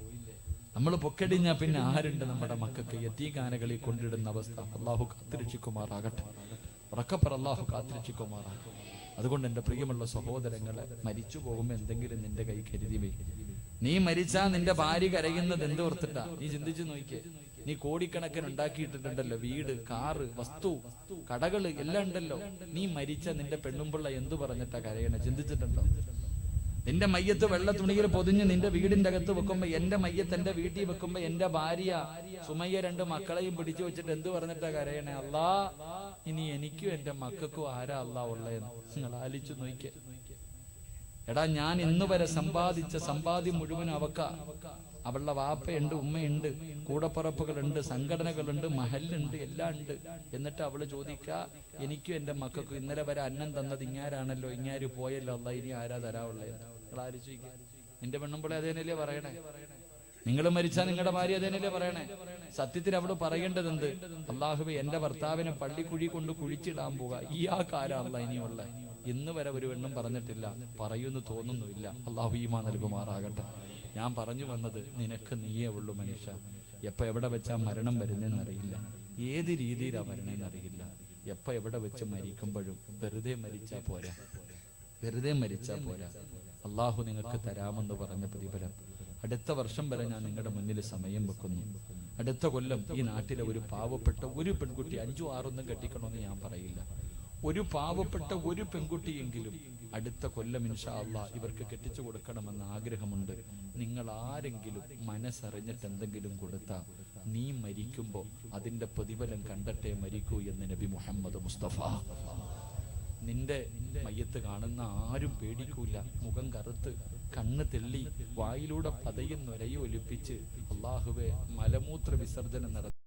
Speaker 1: നമ്മൾ പൊക്കടിഞ്ഞാൽ പിന്നെ ആരുണ്ട് നമ്മുടെ മക്കൾക്ക്? യത്തീകാനകളിൽ കൊണ്ടിടുന്ന അവസ്ഥ. അള്ളാഹു കാത്തിരക്ഷിക്കുമാറാകട്ടെ. ഉറക്കപ്പർ അള്ളാഹു കാത്തിരക്ഷിക്കുമാറാകട്ടെ. അതുകൊണ്ട് എന്റെ പ്രിയമുള്ള സഹോദരങ്ങളെ മരിച്ചു പോകുമ്പോൾ എന്തെങ്കിലും നിന്റെ കൈ കരുതി വയ്ക്കും. നീ മരിച്ചാ നിന്റെ ഭാര്യ കരയുന്നത് എന്ത് ഓർത്തിട്ടാ? നീ ചിന്തിച്ചു നോക്കിയേ. നീ കോടിക്കണക്കിന് ഉണ്ടാക്കിയിട്ടുണ്ടല്ലോ. വീട് കാറ് വസ്തു കടകൾ എല്ലാം ഉണ്ടല്ലോ. നീ മരിച്ച നിന്റെ പെണ്ണുമ്പിള്ള എന്തു പറഞ്ഞിട്ടാ കരയണ? ചിന്തിച്ചിട്ടുണ്ടോ? നിന്റെ മയ്യത്ത് വെള്ള തുണിയിൽ പൊതിഞ്ഞ് നിന്റെ വീടിന്റെ അകത്ത് വെക്കുമ്പോ എന്റെ മയ്യത്ത് എന്റെ വീട്ടിൽ വെക്കുമ്പോ എന്റെ ഭാര്യ സുമയ്യ രണ്ട് മക്കളെയും പിടിച്ചു വെച്ചിട്ട് എന്ത് പറഞ്ഞിട്ടാ കരയണേ? അല്ലാ ഇനി എനിക്കും എന്റെ മക്കൾക്കും ആരാ അല്ലാ ഉള്ളതെന്ന്? നിങ്ങൾ ആലിച്ചു നോക്കിയ. എടാ ഞാൻ ഇന്ന് വരെ സമ്പാദിച്ച സമ്പാദ്യം മുഴുവൻ അവക്ക. അവളുടെ വാപ്പയുണ്ട് ഉമ്മയുണ്ട് കൂടപ്പുറപ്പുകളുണ്ട് സംഘടനകളുണ്ട് മഹലുണ്ട് എല്ലാം ഉണ്ട്. എന്നിട്ട് അവൾ ചോദിക്ക എനിക്കും എന്റെ മക്കൾക്കും ഇന്നലെ വരെ അന്നം തന്നത് ഇങ്ങാരാണല്ലോ ഇങ്ങാര് പോയല്ലോ അല്ല ഇനി ആരാ തരാവുള്ളത് നിങ്ങൾ ആലോചിക്കുക നിന്റെ പോലെ അതേനല്ലേ പറയണേ? നിങ്ങൾ മരിച്ചാൽ നിങ്ങളുടെ ഭാര്യ അതേനല്ലേ പറയണേ? സത്യത്തിൽ അവൾ പറയേണ്ടത് എന്ത് അള്ളാഹുബെ എന്റെ ഭർത്താവിനെ പള്ളിക്കുഴി കൊണ്ട് കുഴിച്ചിടാൻ പോവുക ഈ ആ കാലമല്ല ഇനിയുള്ള. ഇന്ന് വരെ ഒരു പെണ്ണും പറഞ്ഞിട്ടില്ല. പറയുന്നു തോന്നുന്നുമില്ല. അള്ളാഹു ഈമാ നൽകുമാറാകട്ടെ. ഞാൻ പറഞ്ഞു വന്നത് നിനക്ക് നീയേ ഉള്ളൂ മനുഷ്യ. എപ്പോൾ എവിടെ വെച്ചാ മരണം വരുന്നതെന്നറിയില്ല ഏത് രീതിയിലാ വരണേന്നറിയില്ല എപ്പോൾ എവിടെ വെച്ച് മരിക്കുമ്പോഴും വെറുതെ മരിച്ചാ പോരാ. വെറുതെ മരിച്ചാ പോരാ. അള്ളാഹു നിങ്ങൾക്ക് തരാമെന്ന് പറഞ്ഞ പ്രതിഫലം. അടുത്ത വർഷം വരെ ഞാൻ നിങ്ങളുടെ മുന്നിൽ സമയം വെക്കുന്നു. അടുത്ത കൊല്ലം ഈ നാട്ടിലെ ഒരു പാവപ്പെട്ട ഒരു പെൺകുട്ടി അഞ്ചു ആറൊന്നും കെട്ടിക്കണമെന്ന് ഞാൻ പറയില്ല. ഒരു പാവപ്പെട്ട ഒരു പെൺകുട്ടിയെങ്കിലും അടുത്ത കൊല്ലം ഇൻഷാ അള്ളാ ഇവർക്ക് കെട്ടിച്ചു കൊടുക്കണമെന്ന് ആഗ്രഹമുണ്ട്. നിങ്ങൾ ആരെങ്കിലും മനസ്സറിഞ്ഞിട്ട് എന്തെങ്കിലും കൊടുത്താ നീ മരിക്കുമ്പോ അതിന്റെ പ്രതിഫലം കണ്ടട്ടെ മരിക്കൂ എന്ന് നബി മുഹമ്മദ് മുസ്തഫ. നിന്റെ മയ്യത്ത് കാണുന്ന ആരും പേടിക്കൂല. മുഖം കറുത്ത് കണ്ണ് തെള്ളി വായിലൂടെ പതയും നൊരയും ഒലിപ്പിച്ച് അള്ളാഹുവെ മലമൂത്ര വിസർജനം നടത്തി